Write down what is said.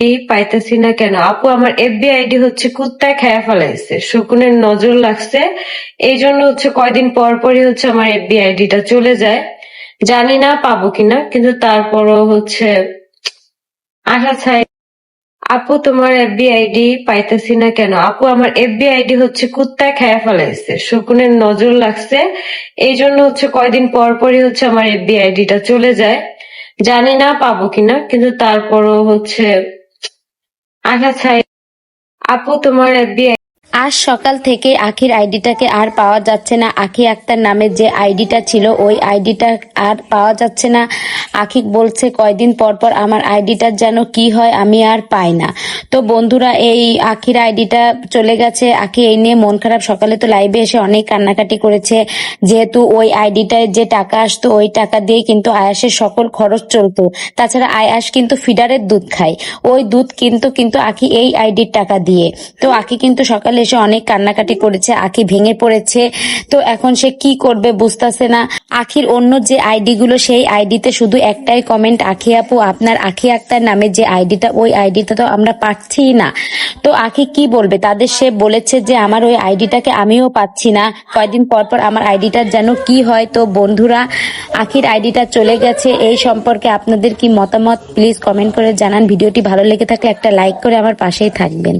এই পাইতেছি না কেন? আপু, আমার এফবি আইডি হচ্ছে কুত্তায় খেয়া ফেলাইছে। শকুনের নজর লাগছে। এই জন্য হচ্ছে কয়দিন পর পরই হচ্ছে আমার এফবি আইডিটা চলে যায়। জানি না পাবো কিনা, কিন্তু তারপরও হচ্ছে আশা ছাই। আপু, তোমার এফবি আইডি পাইতেছি না কেন? আপু, আমার এফবি আইডি হচ্ছে কুত্তায় খেয়া ফেলাইছে। শকুনের নজর লাগছে। এই জন্য হচ্ছে কয়দিন পর পরই হচ্ছে আমার এফবি আইডিটা চলে যায়। জানি না পাবো কিনা, কিন্তু তারপরও হচ্ছে আশা ছাই আপু তোমার এফবি আজ সকাল থেকে আখির আইডিটাকে আর পাওয়া যাচ্ছে না। আখি আক্তার নামের যে আইডিটা ছিল, ওই আইডিটা আর পাওয়া যাচ্ছে না। আখি বলছে, কয়দিন পর পর আমার আইডিটার যেন কি হয় আমি আর পাই না। তো বন্ধুরা, এই আখির আইডিটা চলে গেছে। আখি এই নিয়ে মন খারাপ। সকালে তো লাইভে এসে অনেক কান্নাকাটি করেছে। যেহেতু ওই আইডিটায় যে টাকা আসতো, ওই টাকা দিয়ে কিন্তু আয়াসের সকল খরচ চলতো। তাছাড়া আয়াস কিন্তু ফিডারের দুধ খায়। ওই দুধ কিন্তু কিন্তু আখি এই আইডির টাকা দিয়ে। তো আখি কিন্তু সকালে এসে অনেক কান্নাকাটি করেছে, আখি ভেঙে পড়েছে। তো এখন সে কি করবে বুঝতেছে না। আখির অন্য যে আইডি গুলো, সেই আইডিতে শুধু একটাই কমেন্ট আখি আপু, আপনার আখি আক্তার নামে যে আইডিটা, ওই আইডিটা তো আমরা পাচ্ছি না। তো আখি কি বলবে? তাদের সে বলেছে যে, আমার ওই আইডিটাকে আমিও পাচ্ছি না। কয়দিন পর পর আমার আইডিটার যেন কি হয়? তো বন্ধুরা, আখির আইডিটা চলে গেছে। এই সম্পর্কে আপনাদের কি মতামত প্লিজ কমেন্ট করে জানান। ভিডিওটি ভালো লেগে থাকলে একটা লাইক করে আমার পাশেই থাকবেন।